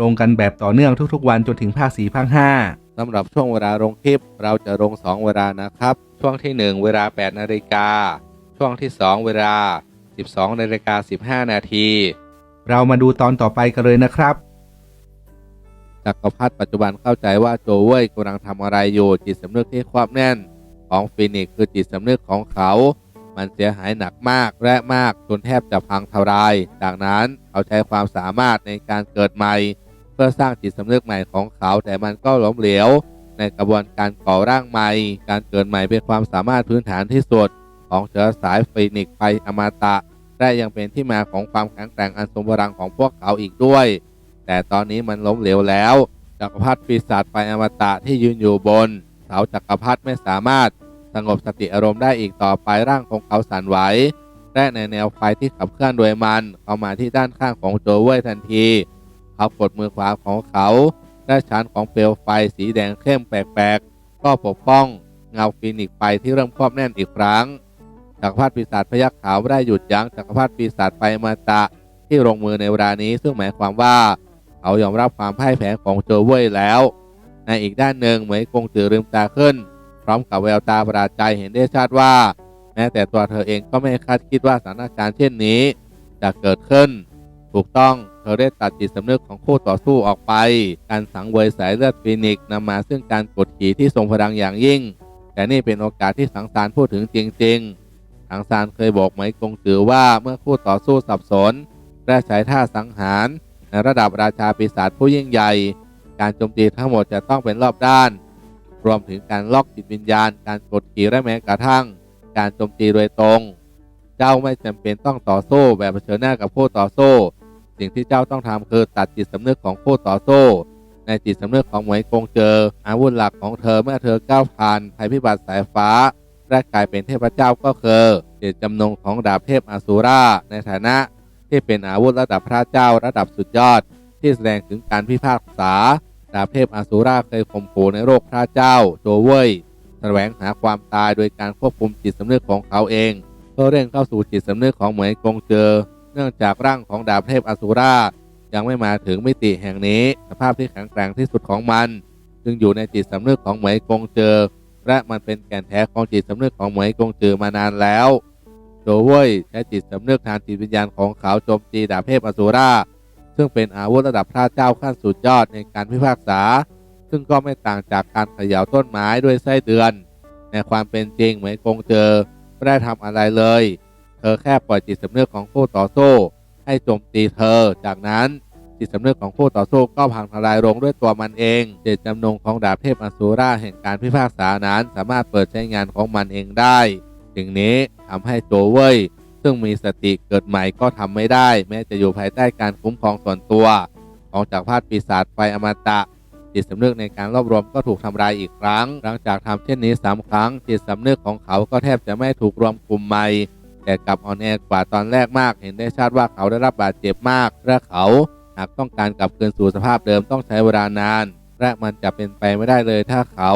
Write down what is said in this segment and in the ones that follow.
ลงกันแบบต่อเนื่องทุกๆ วันจนถึงภาค4ภาค5สำหรับช่วงเวลาลงคลิป เราจะลง 2 เวลานะครับ ช่วงที่ 1 เวลา 8 นาฬิกา ช่วงที่ 2 เวลา 12 นาฬิกา 15 นาที เรามาดูตอนต่อไปกันเลยนะครับจักรพรรดิปัจจุบันเข้าใจว่าโจเว่ยกำลังทำอะไรอยู่จิตสำนึกที่ความแน่น ของฟินิกซ์คือจิตสำนึกของเขา มันเสียหายหนักมากและมากจนแทบจะพังทลาย จากนั้นเขาใช้ความสามารถในการเกิดใหม่ เพื่อสร้างจิตสำนึกใหม่ของเขาแต่มันก็ล้มเหลวในกระบวนการก่อร่างใหม่ การเกิดใหม่เป็นความสามารถพื้นฐานที่สุดของเชื้อสายฟีนิกไปอมาตะและยังเป็นที่มาของความแข็งแกร่งอันทรงพลังของพวกเขาอีกด้วย แต่ตอนนี้มันล้มเหลวแล้วจักรพรรดิปีศาจไฟอมตะที่ยืนอยู่บนเสาจักรพรรดิไม่สามารถ สงบสติอารมณ์ได้อีกต่อไปร่างของเขาสั่นไหวและในแนวไฟที่ขับเคลื่อนโดยมัน เข้ามาที่ด้านข้างของโจเว่ยทันที เขากดมือขวาของเขาและชั้นของเปลวไฟสีแดงเข้มแปลกๆ ก็ปกป้องเงาฟินิกไฟที่เริ่มครอบแน่นอีกครั้งจักรพรรดิปีศาจพยักขาวไม่ได้หยุดยั้งจักรพรรดิปีศาจไฟมาตะที่ลงมือในเวลานี้ซึ่งหมายความว่า เขายอมรับความพ่ายแพ้ของโจเว่ยแล้ว ในอีกด้านหนึ่งเหมยกงจือลืมตาขึ้น พร้อมกับแววตาประหลาดใจเห็นได้ชัดว่า แม้แต่ตัวเธอเองก็ไม่คาดคิดว่าสถานการณ์เช่นนี้ จะเกิดขึ้น ถูกต้องเธอได้ตัดจิตสำนึกของคู่ต่อสู้ออกไป การสังเวยสายเลือดฟินิกซ์นำมาซึ่งการกดขี่ที่ทรงพลังอย่างยิ่ง แต่นี่เป็นโอกาสที่สังสารพูดถึงจริงๆสังสารเคยบอกไหมกงจือว่าเมื่อคู่ต่อสู้สับสนและใช้ท่าสังหาร ในระดับราชาปีศาจผู้ยิ่งใหญ่ การโจมตีทั้งหมดจะต้องเป็นรอบด้าน รวมถึงการล็อกจิตวิญญาณ การกดขี่และแม้กระทั่ง การโจมตีโดยตรง เจ้าไม่จำเป็นต้องต่อสู้แบบเผชิญหน้ากับผู้ต่อสู้ สิ่งที่เจ้าต้องทำคือตัดจิตสำนึกของผู้ต่อสู้ ในจิตสำนึกของหมวยกงเจอ อาวุธหลักของเธอเมื่อเธอก้าวผ่านภัยพิบัติสายฟ้าและกลายเป็นเทพเจ้าก็คือเจตจำนงของดาบเทพอสูราในฐานะที่เป็นอาวุธระดับพระเจ้าระดับสุดยอด ที่แสดงถึงการพิพากษา ดาบเทพอสูราเคยข่มขู่ในโลกพระเจ้าโจเว่ยแสวงหาความตายโดยการควบคุมจิตสำนึกของเขาเองเพื่อเร่งเข้าสู่จิตสำนึกของเหมยกงเจอ เนื่องจากร่างของดาบเทพอสูรายังไม่มาถึงมิติแห่งนี้ สภาพที่แข็งแกร่งที่สุดของมัน จึงอยู่ในจิตสำนึกของเหมยกงเจอ และมันเป็นแก่นแท้ของจิตสำนึกของเหมยกงเจอมานานแล้วโจเว่ยใช้จิตสำนึกทางจิตวิญญาณของเขาโจมตีดาบเทพอสูรา ซึ่งเป็นอาวุธระดับพระเจ้าขั้นสุดยอดในการพิพากษา ซึ่งก็ไม่ต่างจากการเขย่าต้นไม้ด้วยไส้เดือน ในความเป็นจริงเหมยกงเจอไม่ได้ทำอะไรเลย เธอแค่ปล่อยจิตสำนึกของคู่ต่อสู้ ให้โจมตีเธอ จากนั้นจิตสำนึกของคู่ต่อสู้ก็พังทลายลงด้วยตัวมันเอง เจตจำนงของดาบเทพอสูราแห่งการพิพากษานั้น สามารถเปิดใช้งานของมันเองได้สิ่งนี้ทำให้โจเว่ย ซึ่งมีสติเกิดใหม่ก็ทำไม่ได้ แม้จะอยู่ภายใต้การคุ้มครองส่วนตัวของจักรพรรดิปีศาจไฟอมตะ จิตสำนึกในการรวบรวมก็ถูกทำลายอีกครั้ง หลังจากทำเช่นนี้สามครั้ง จิตสำนึกของเขาก็แทบจะไม่ถูกรวมกลุ่มใหม่แต่กลับอ่อนแอกว่าตอนแรกมาก เห็นได้ชัดว่าเขาได้รับบาดเจ็บมาก และเขาหากต้องการกลับคืนสู่สภาพเดิมต้องใช้เวลานาน และมันจะเป็นไปไม่ได้เลยถ้าเขา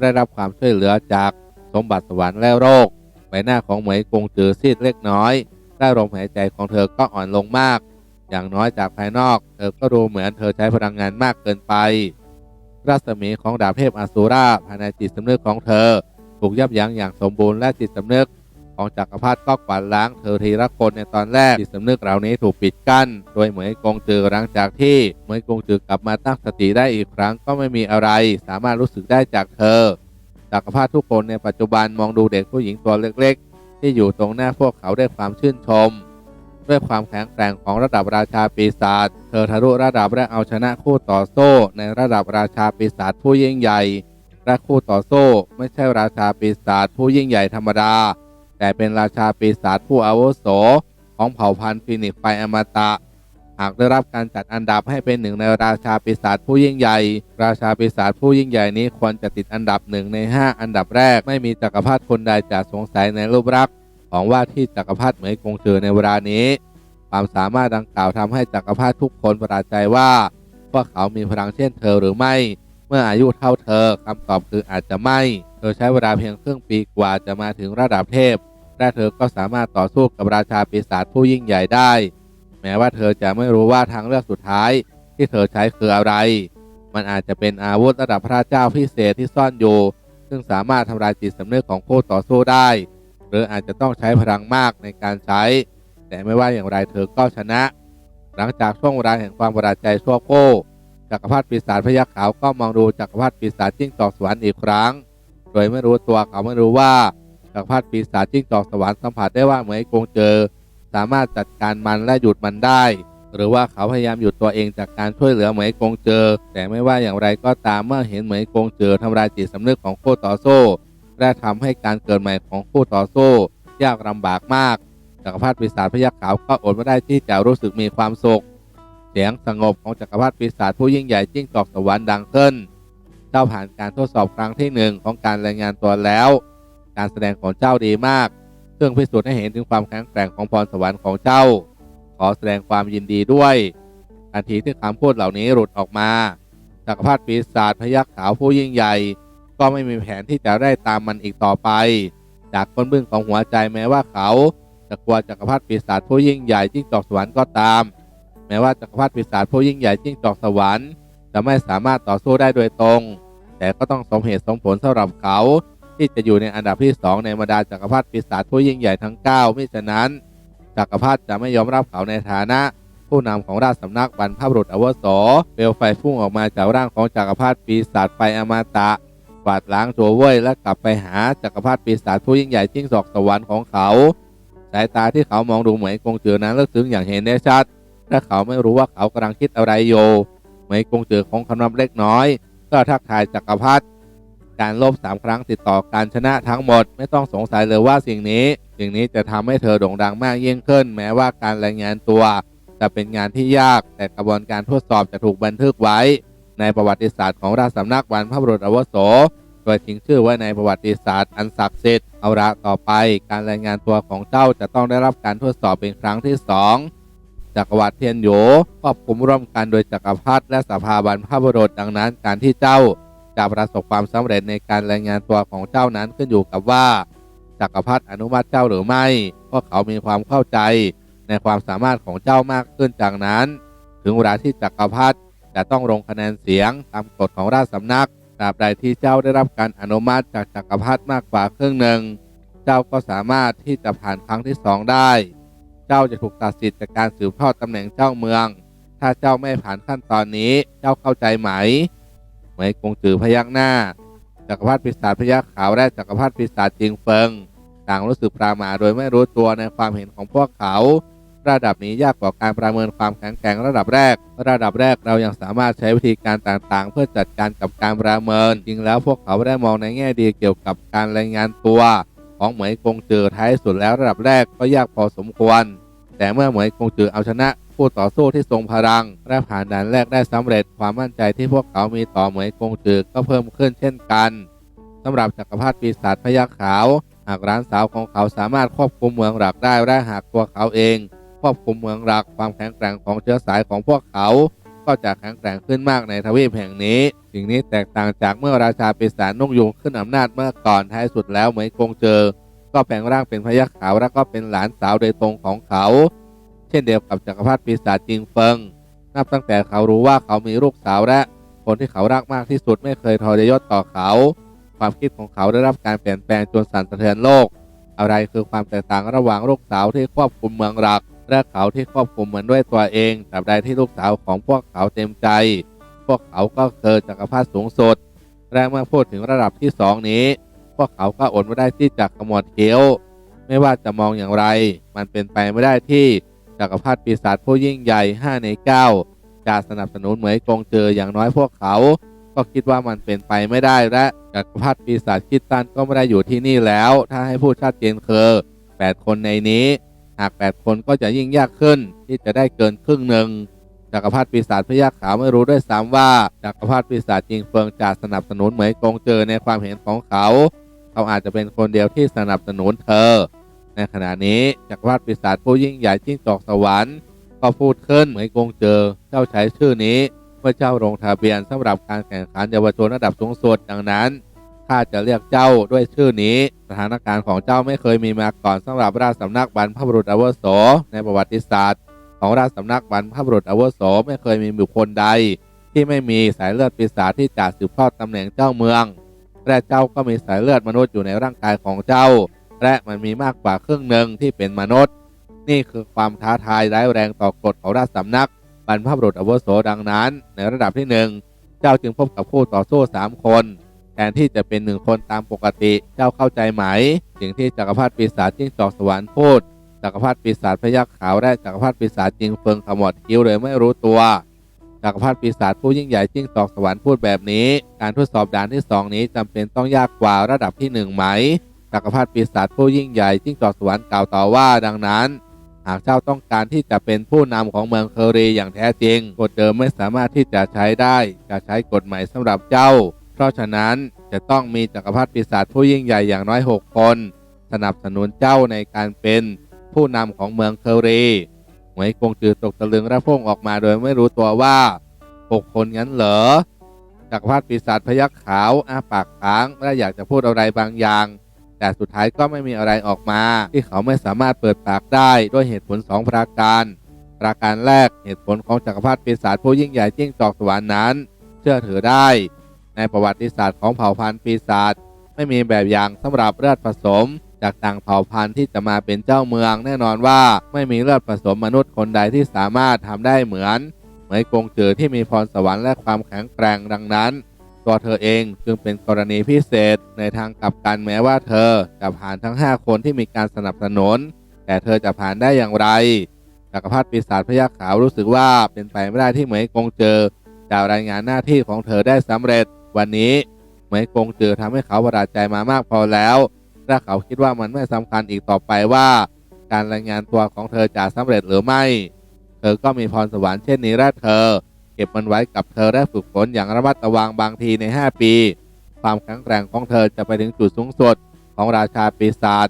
ได้รับความช่วยเหลือจากสมบัติสวรรค์และโรค บหน้าของเหมยกงจือซีดเล็กน้อยได้ลมหายใจของเธอก็อ่อนลงมาก อย่างน้อยจากภายนอก เธอก็ดูเหมือนเธอใช้พลังงานมากเกินไป รัศมีของดาบเทพอสูราภายในจิตสำนึกของเธอ ถูกยับยั้งอย่างสมบูรณ์และจิตสำนึก ของจักรพรรดิก็กวาดล้างเธอทีละคนในตอนแรกจิตสำนึกเหล่านี้ถูกปิดกั้น โดยเหมยกงจือหลังจากที่เหมยกงจือกลับมาตั้งสติได้อีกครั้งก็ไม่มีอะไร สามารถรู้สึกได้จากเธอ จักรพรรดิทุกคนในปัจจุบันมองดูเด็กผู้หญิงตัวเล็กๆ ที่อยู่ตรงหน้าพวกเขาด้วยความชื่นชม ด้วยความแข็งแกร่งของระดับราชาปีศาจเธอทะลุระดับและเอาชนะคู่ต่อสู้ในระดับราชาปีศาจผู้ยิ่งใหญ่และคู่ต่อสู้ไม่ใช่ราชาปีศาจผู้ยิ่งใหญ่ธรรมดา แต่เป็นราชาปีศาจผู้อาวุโสของเผ่าพันธุ์ฟินิกไฟอมตะ หากได้รับการจัดอันดับให้เป็นหนึ่งในราชาปีศาจผู้ยิ่งใหญ่ ราชาปีศาจผู้ยิ่งใหญ่นี้ควรจะติดอันดับหนึ่งใน 5 อันดับแรก ไม่มีจักรพรรดิคนใดจะสงสัยในรูปลักษณ์ของว่าที่จักรพรรดิเหมยกงเจอในเวลานี้ ความสามารถดังกล่าวทำให้จักรพรรดิทุกคนประหลาดใจว่าพวกเขามีพลังเช่นเธอหรือไม่ เมื่ออายุเท่าเธอคำตอบคืออาจจะไม่ เธอใช้เวลาเพียงครึ่งปีกว่าจะมาถึงระดับเทพและเธอก็สามารถต่อสู้กับราชาปีศาจผู้ยิ่งใหญ่ได้ แม้ว่าเธอจะไม่รู้ว่าทางเลือกสุดท้ายที่เธอใช้คืออะไร มันอาจจะเป็นอาวุธระดับพระเจ้าพิเศษที่ซ่อนอยู่ ซึ่งสามารถทำลายจิตสำนึกของผู้ต่อสู้ได้ หรืออาจจะต้องใช้พลังมากในการใช้ แต่ไม่ว่าอย่างไรเธอก็ชนะ หลังจากช่วงเวลาแห่งความประหลาดใจชั่วโก้จักรพรรดิปีศาจพยัคฆ์ขาวก็มองดูจักรพรรดิปีศาจจิ้งจอกสวรรค์อีกครั้ง โดยไม่รู้ตัวเขาไม่รู้ว่าจักรพรรดิปีศาจจิ้งจอกสวรรค์สัมผัสได้ว่าเหมยกงเจอ สามารถจัดการมันและหยุดมันได้ หรือว่าเขาพยายามหยุดตัวเองจากการช่วยเหลือเหมยกงเจอ แต่ไม่ว่าอย่างไรก็ตามเมื่อเห็นเหมยกงเจอทำลายจิตสำนึกของคู่ต่อสู้ และทำให้การเกิดใหม่ของคู่ต่อสู้ ยากลำบากมากจักรพรรดิปีศาจพยัคฆ์ขาวก็อดไม่ได้ที่จะรู้สึกมีความสุข เสียงสงบของจักรพรรดิปีศาจผู้ยิ่งใหญ่จิ้งจอกสวรรค์ดังขึ้น เจ้าผ่านการทดสอบครั้งที่หนึ่งของการรายงานตัวแล้ว การแสดงของเจ้าดีมาก ซึ่งพิสูจน์ให้เห็นถึงความแข็งแกร่งของพรสวรรค์ของเจ้า ขอแสดงความยินดีด้วยทันทีที่คำพูดเหล่านี้หลุดออกมาจักรพรรดิปีศาจพยัคฆ์ขาวผู้ยิ่งใหญ่ ก็ไม่มีแผนที่จะได้ตามมันอีกต่อไป จากก้นบึ้งของหัวใจแม้ว่าเขาจะกลัวจักรพรรดิปีศาจผู้ยิ่งใหญ่จิ้งจอกสวรรค์ก็ตาม แม้ว่าจักรพรรดิปีศาจผู้ยิ่งใหญ่จิ้งจอกสวรรค์จะไม่สามารถต่อสู้ได้โดยตรง แต่ก็ต้องสมเหตุสมผลสำหรับเขา ที่จะอยู่ในอันดับที่ 2 ในบรรดาจักรพรรดิปีศาจผู้ยิ่งใหญ่ทั้ง 9 มิฉะนั้นจักรพรรดิจะไม่ยอมรับเขาในฐานะผู้นำของราชสำนักบรรพบุรุษอวสเปลวไฟพุ่งออกมาจากร่างของจักรพรรดิปีศาจไฟอมาตะกวาดล้างโจเว่ยและกลับไปหาจักรพรรดิปีศาจผู้ยิ่งใหญ่จิ้งจอกสวรรค์ของเขา สายตาที่เขามองดูเหมยกงเจือนั้นลึกซึ้งอย่างเห็นได้ชัดและเขาไม่รู้ว่าเขากำลังคิดอะไรอยู่เหมยกงเจือของคำนับเล็กน้อย ก็ทักทายจักรพรรดิ การลบสามครั้งติดต่อการชนะทั้งหมด ไม่ต้องสงสัยเลยว่าสิ่งนี้ สิ่งนี้จะทำให้เธอโด่งดังมากยิ่งขึ้น แม้ว่าการรายงานตัว จะเป็นงานที่ยาก แต่กระบวนการทดสอบจะถูกบันทึกไว้ ในประวัติศาสตร์ของราชสำนักวันพระบรุษอาวโสโดยทิ้งชื่อไว้ในประวัติศาสตร์อันศักดิ์สิทธิ์เอาละต่อไป การรายงานตัวของเจ้าจะต้องได้รับการทดสอบเป็นครั้งที่สองจักรวรรดิเทียนโหยควบคุมร่วมกันโดยจักรพรรดิและสภาบันพระบรุษดังนั้น การที่เจ้า จะประสบความสำเร็จในการรายงานตัวของเจ้านั้นขึ้นอยู่กับว่าจักรพรรดิอนุมัติเจ้าหรือไม่เพราะเขามีความเข้าใจในความสามารถของเจ้ามากขึ้นจากนั้น ถึงเวลาที่จักรพรรดิจะต้องลงคะแนนเสียงตามกฎของราชสำนักตราบใดที่เจ้าได้รับการอนุมัติจากจักรพรรดิมากกว่าครึ่งหนึ่ง เจ้าก็สามารถที่จะผ่านครั้งที่สองได้ เจ้าจะถูกตัดสิทธิ์จากการสืบทอดตำแหน่งเจ้าเมือง ถ้าเจ้าไม่ผ่านขั้นตอนนี้ เจ้าเข้าใจไหม เหมยกงจือพยักหน้า จักรพรรดิปีศาจพยักขาวและจักรพรรดิปีศาจจิงเฟิง ต่างรู้สึกปราหมาโดยไม่รู้ตัวในความเห็นของพวกเขา ระดับนี้ยากกว่าการประเมินความแข็งแกร่งระดับแรก ระดับแรกเรายังสามารถใช้วิธีการต่างๆ เพื่อจัดการกับการประเมิน จริงแล้วพวกเขาไม่ได้มองในแง่ดีเกี่ยวกับการรายงานตัว ของเหมยกงจือท้ายสุดแล้วระดับแรกก็ยากพอสมควร แต่เมื่อเหมยกงจือเอาชนะ ผู้ต่อสู้ที่ทรงพลัง และผ่านด่านแรกได้สำเร็จความมั่นใจที่พวกเขามีต่อเหมยกงจือก็เพิ่มขึ้นเช่นกันสำหรับจักรพรรดิปีศาจพยัคฆ์ขาว หากร้านสาวของเขาสามารถควบคุมเมืองหลักได้และหากตัวเขาเอง ควบคุมเมืองหลักความแข็งแกร่งของเชื้อสายของพวกเขา ก็จะแข็งแกร่งขึ้นมากในทวีปแห่งนี้ สิ่งนี้แตกต่างจากเมื่อราชาปีศาจนุ่งยุงขึ้นอำนาจเมื่อก่อนท้ายสุดแล้วเหมยกงเจอ ก็แปลงร่างเป็นพยัคฆ์ขาวและก็เป็นหลานสาวโดยตรงของเขา ช่นเดียวกับจักรพรรดิปีศาจจิงเฟิง นับตั้งแต่เขารู้ว่าเขามีลูกสาวและคนที่เขารักมากที่สุดไม่เคยทรยศต่อเขา ความคิดของเขาได้รับการเปลี่ยนแปลงจนสั่นสะเทือนโลก อะไรคือความแตกต่างระหว่างลูกสาวที่ควบคุมเมืองหลัก และเขาที่ควบคุมเหมือนด้วยตัวเองตราบใดที่ลูกสาวของพวกเขาเต็มใจ พวกเขาก็คือจักรพรรดิสูงสุดและเมื่อพูดถึงระดับที่สองนี้ พวกเขาก็อดไม่ได้ที่จะขมวดเคี้ยว ไม่ว่าจะมองอย่างไร มันเป็นไปไม่ได้ที่ จักรพรรดิปีศาจผู้ยิ่งใหญ่ 5 ใน 9 จะสนับสนุนเหมยกงเจออย่างน้อยพวกเขา ก็คิดว่ามันเป็นไปไม่ได้และจักรพรรดิปีศาจคิดตันก็ไม่ได้อยู่ที่นี่แล้ว ถ้าให้พูดชัดเจนคือ8คนในนี้ หาก 8 คนก็จะยิ่งยากขึ้นที่จะได้เกินครึ่งหนึ่งจักรพรรดิปีศาจพยัคฆ์ขาวไม่รู้ด้วยซ้ำว่าจักรพรรดิปีศาจจิงเฟิงจะสนับสนุนเหมยกงเจอในความเห็นของเขา เขาอาจจะเป็นคนเดียวที่สนับสนุนเธอ ในขณะนี้จักรพรรดิปีศาจผู้ยิ่งใหญ่จิ้งจอกสวรรค์ก็พูดขึ้นเหมยกงเจอ เจ้าใช้ชื่อนี้เมื่อเจ้าลงทะเบียนสำหรับการแข่งขันเยาวชนระดับสูงสุดดังนั้นข้าจะเรียกเจ้าด้วยชื่อนี้ สถานการณ์ของเจ้าไม่เคยมีมาก่อนสำหรับราชสำนักบรรพบุรุษอวุโสในประวัติศาสตร์ ของราชสำนักบรรพบุรุษอวุโสไม่เคยมีบุคคลใด ที่ไม่มีสายเลือดปีศาจที่จะสืบทอดตำแหน่งเจ้าเมืองและเจ้าก็มีสายเลือดมนุษย์อยู่ในร่างกายของเจ้า และมันมีมากกว่าครึ่งหนึ่งที่เป็นมนุษย์ นี่คือความท้าทายร้ายแรงต่อกฎของราชสำนักบรรพบุรุษอาวุโสดังนั้น ในระดับที่หนึ่งเจ้าจึงพบกับคู่ต่อสู้สามคนแทนที่จะเป็นหนึ่งคนตามปกติเจ้าเข้าใจไหม สิ่งที่จักรพรรดิปีศาจจิ้งจอกสวรรค์พูดจักรพรรดิปีศาจพยัคฆ์ขาวและจักรพรรดิปีศาจจิงเฟิงขมวดคิ้วเลยไม่รู้ตัวจักรพรรดิปีศาจผู้ยิ่งใหญ่จิ้งจอกสวรรค์พูดแบบนี้ การทดสอบด่านที่สองนี้จำเป็นต้องยากกว่าระดับที่หนึ่งไหม จักรพรรดิปีศาจผู้ยิ่งใหญ่จิ้งจอกสวรรค์กล่าวต่อว่าดังนั้น หากเจ้าต้องการที่จะเป็นผู้นำของเมืองเคอรีอย่างแท้จริง กฎเดิมไม่สามารถที่จะใช้ได้จะใช้กฎใหม่สำหรับเจ้า เพราะฉะนั้นจะต้องมีจักรพรรดิปีศาจผู้ยิ่งใหญ่อย่างน้อย 6 คน สนับสนุนเจ้าในการเป็นผู้นำของเมืองเคอรีหมวยกงจือตกตะลึงและพุ่งออกมาโดยไม่รู้ตัวว่า 6 คนงั้นเหรอจักรพรรดิปีศาจพยัคฆ์ขาวอ้าปากค้างและอยากจะพูดอะไรบางอย่าง แต่สุดท้ายก็ไม่มีอะไรออกมา ที่เขาไม่สามารถเปิดปากได้ด้วยเหตุผลสองประการ ประการแรกเหตุผลของจักรพรรดิปีศาจผู้ยิ่งใหญ่จิ้งจอกสวรรค์นั้น เชื่อถือได้ ในประวัติศาสตร์ของเผ่าพันธุ์ปีศาจไม่มีแบบอย่างสำหรับเลือดผสม จากต่างเผ่าพันธุ์ที่จะมาเป็นเจ้าเมือง แน่นอนว่าไม่มีเลือดผสมมนุษย์คนใดที่สามารถทำได้เหมือนเหมยกงจือที่มีพรสวรรค์และความแข็งแกร่งดังนั้น ตัวเธอเองจึงเป็นกรณีพิเศษในทางกลับกันแม้ว่าเธอจะผ่านทั้ง 5 คนที่มีการสนับสนุน แต่เธอจะผ่านได้อย่างไรจักรพรรดิปีศาจพยัคฆ์ขาวรู้สึกว่าเป็นไปไม่ได้ที่เหมยกงเจอจะรายงานหน้าที่ของเธอได้สำเร็จ วันนี้เหมยกงเจอทำให้เขาประหลาดใจมามากพอแล้วและเขาคิดว่ามันไม่สำคัญอีกต่อไปว่า การรายงานตัวของเธอจะสำเร็จหรือไม่ เธอก็มีพรสวรรค์เช่นนี้และเธอ เก็บมันไว้กับเธอและฝึกฝนอย่างระมัดระวังบางทีใน 5 ปี ความแข็งแกร่งของเธอจะไปถึงจุดสูงสุดของราชาปีศาจ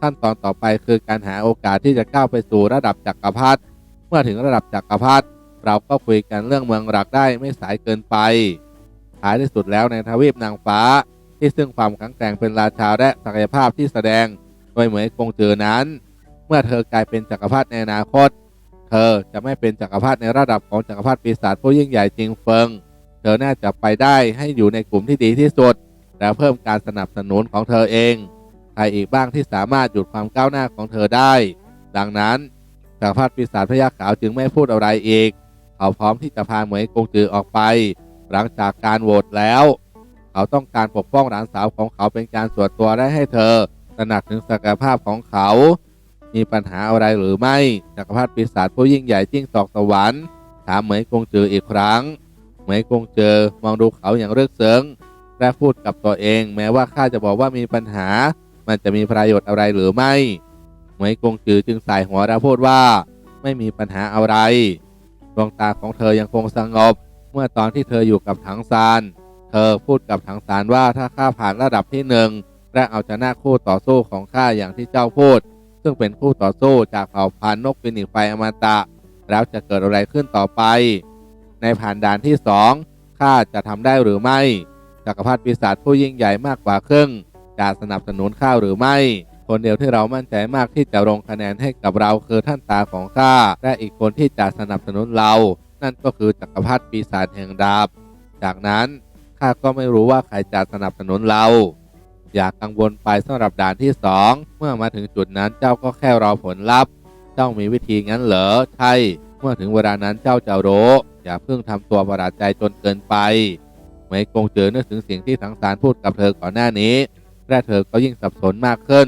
ขั้นตอนต่อไปคือการหาโอกาสที่จะก้าวไปสู่ระดับจักรพรรดิเมื่อถึงระดับจักรพรรดิเราก็คุยกันเรื่องเมืองหลักได้ไม่สายเกินไปท้ายที่สุดแล้วในทวีปนางฟ้า ที่ซึ่งความแข็งแกร่งเป็นราชาและศักยภาพที่แสดงโดยเหมยกงจือนั้น เมื่อเธอกลายเป็นจักรพรรดิในอนาคต เธอจะไม่เป็นจักรพรรดิในระดับของจักรพรรดิปีศาจผู้ยิ่งใหญ่จริงเฟิง เธอน่าจะไปได้ให้อยู่ในกลุ่มที่ดีที่สุด และเพิ่มการสนับสนุนของเธอเอง ใครอีกบ้างที่สามารถหยุดความก้าวหน้าของเธอได้ ดังนั้นจักรพรรดิปีศาจพยัคฆ์ขาวจึงไม่พูดอะไรอีก เขาพร้อมที่จะพาเหมยกงจือออกไป หลังจากการโหวตแล้ว เขาต้องการปกป้องหลานสาวของเขาเป็นการส่วนตัวและให้เธอตระหนักถึงศักยภาพของเขา มีปัญหาอะไรหรือไม่จักรพรรดิปีศาจผู้ยิ่งใหญ่จิ้งจอกสวรรค์ถามเหมยกงจืออีกครั้ง เหมยกงเจอมองดูเขาอย่างเลือกเสิงและพูดกับตัวเอง แม้ว่าข้าจะบอกว่ามีปัญหา มันจะมีประโยชน์อะไรหรือไม่ เหมยกงจือจึงสายหัวและพูดว่า ไม่มีปัญหาอะไรดวงตาของเธอยังคงสงบ เมื่อตอนที่เธออยู่กับถังซานเธอพูดกับถังซานว่าถ้าข้าผ่านระดับที่หนึ่งและเอาชนะคู่ต่อสู้ของข้าอย่างที่เจ้าพูด ซึ่งเป็นคู่ต่อสู้จากเผ่าพันธุ์นกฟินิกไฟอมตะ แล้วจะเกิดอะไรขึ้นต่อไป ในผ่านด่านที่สองข้าจะทำได้หรือไม่ จักรพรรดิปีศาจผู้ยิ่งใหญ่มากกว่าครึ่ง จะสนับสนุนข้าหรือไม่ คนเดียวที่เรามั่นใจมากที่จะลงคะแนนให้กับเราคือท่านตาของข้า และอีกคนที่จะสนับสนุนเรา นั่นก็คือจักรพรรดิปีศาจแห่งดาบ จากนั้นข้าก็ไม่รู้ว่าใครจะสนับสนุนเรา อย่ากกังวลไปสำหรับด่านที่สองเมื่อมาถึงจุดนั้นเจ้าก็แค่รอผลลัพธ์เจ้ามีวิธีงั้นเหรอใช่เมื่อถึงเวลานั้นเจ้าจะรู้อย่าเพิ่งทำตัวประหลาดใจจนเกินไปไมโกงเจอนึกถึงสิ่งที่ทังสารพูดกับเธอก่อนหน้านี้และเธอก็ยิ่งสับสนมากขึ้น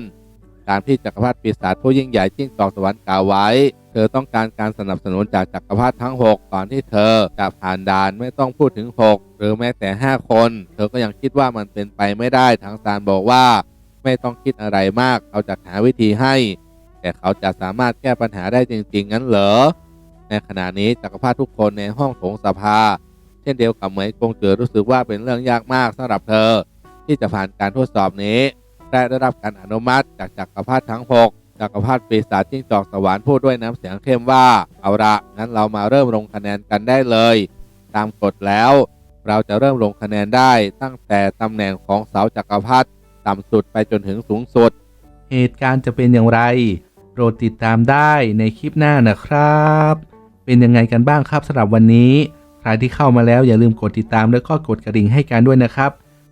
ตามที่จักรพรรดิปีศาจผู้ยิ่งใหญ่จิ้งจอกสวรรค์กล่าวไว้ เธอต้องการการสนับสนุนจากจักรพรรดิทั้ง 6 ก่อนที่เธอจะผ่านด่านไม่ต้องพูดถึง 6 หรือแม้แต่ 5 คน เธอก็ยังคิดว่ามันเป็นไปไม่ได้ทางซานบอกว่า ไม่ต้องคิดอะไรมากเราจะหาวิธีให้ แต่เขาจะสามารถแก้ปัญหาได้จริง ๆ งั้นเหรอในขณะนี้จักรพรรดิทุกคนในห้องโถงสภา เช่นเดียวกับเหมยกงเจือรู้สึกว่าเป็นเรื่องยากมากสำหรับเธอ ที่จะผ่านการทดสอบนี้ และได้รับการอนุมัติ จากจักรพรรดิทั้ง 6จักรพรรดิปีศาจจิ้งจอกสวรรค์พูดด้วยน้ำเสียงเข้มว่าเอาละงั้นเรามาเริ่มลงคะแนนกันได้เลย ตามกฎแล้ว เราจะเริ่มลงคะแนนได้ตั้งแต่ตำแหน่งของเสาจักรพรรดิต่ำสุดไปจนถึงสูงสุด เหตุการณ์จะเป็นอย่างไรโปรดติดตามได้ในคลิปหน้านะครับ เป็นยังไงกันบ้างครับสำหรับวันนี้ ใครที่เข้ามาแล้วอย่าลืมกดติดตามแล้วก็กดกระดิ่งให้กันด้วยนะครับ